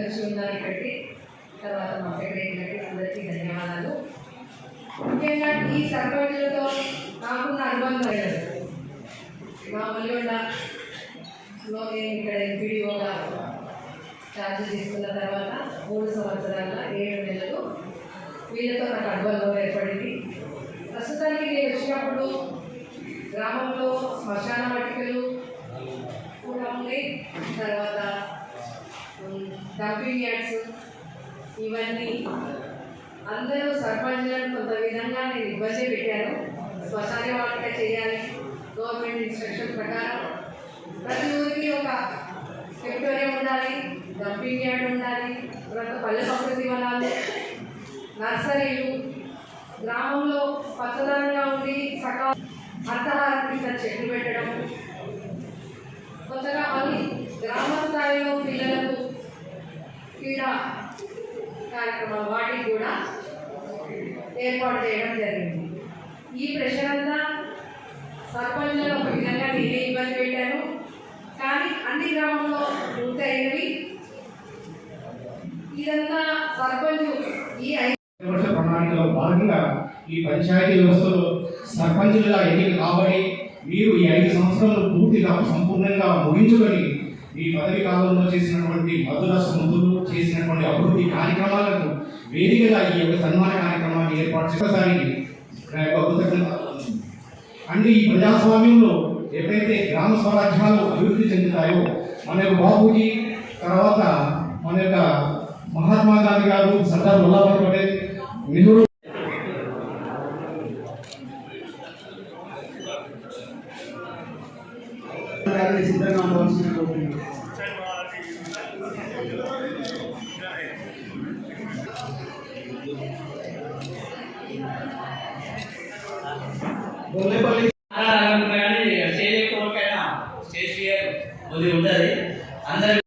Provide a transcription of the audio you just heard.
వచ్చి ఉన్నారు ఇక్కడికి. తర్వాత మా సెక్రటరీ అందరికీ ధన్యవాదాలు. ముఖ్యంగా ఈ సర్పంచులతో నాకున్న అనుబంధం మా ఒలిగొండలో నేను ఇక్కడ ఎంపీడీఓగా ఛార్జ్ తీసుకున్న తర్వాత మూడు సంవత్సరాల ఏడు నెలలు వీళ్ళతో నాకు అనుబంధం ఏర్పడింది. ప్రస్తుతానికి నేను వచ్చినప్పుడు గ్రామంలో శ్మశాన వాటికలు ఉంటాయి తర్వాత డంపింగ్ యార్డ్స్ ఇవన్నీ అందరూ సర్పంచులను కొంత విధంగా నేను ఇబ్బంది పెట్టాను. శ్మశాన వాటిక చేయాలి. గవర్నమెంట్ ఇన్స్ట్రక్షన్ ప్రకారం ప్రతి ఊరికి ఒక సెక్టోరియం ఉండాలి డంపింగ్ యార్డ్ ఉండాలి తర్వాత పల్లె ప్రకృతి వనాలు నర్సరీలు గ్రామంలో పచ్చదనంగా ఉండి సకాల అర్థహారానికి చెట్లు పెట్టడం క్రీడా కార్యక్రమాలు వాటికి కూడా ఏర్పాటు చేయడం జరిగింది. ఈ ప్రెషర్ అంతా సర్పంచ్లను ఒక విధంగా నేనే ఇబ్బంది పెట్టాను. కానీ అన్ని గ్రామంలో పూర్తయినవి. ఇదంతా సర్పంచ్ ఈ ఐదు వర్ష ప్రణాళికలో భాగంగా ఈ పంచాయతీ వ్యవస్థలో సర్పంచులుగా ఎన్నిక కాబడి మీరు ఈ ఐదు సంవత్సరాలు పూర్తిగా సంపూర్ణంగా ముగించుకొని ఈ పదవి కాలంలో చేసినటువంటి మధుర ముందు చేసినటువంటి అభివృద్ధి కార్యక్రమాలకు వేదికగా ఈ యొక్క సన్మాన కార్యక్రమాన్ని ఏర్పాటు చేసేసరికి నా యొక్క కృతజ్ఞత అంటే ఈ ప్రజాస్వామ్యంలో ఎప్పుడైతే గ్రామ స్వరాజ్యాలు అభివృద్ధి చెందుతాయో మన యొక్క బాపూజీ తర్వాత మన యొక్క మహాత్మా గాంధీ గారు సర్దార్ వల్లభాయ్ పటేల్ నెహ్రూ సిద్ధంగా ఉండవలసిన అందరి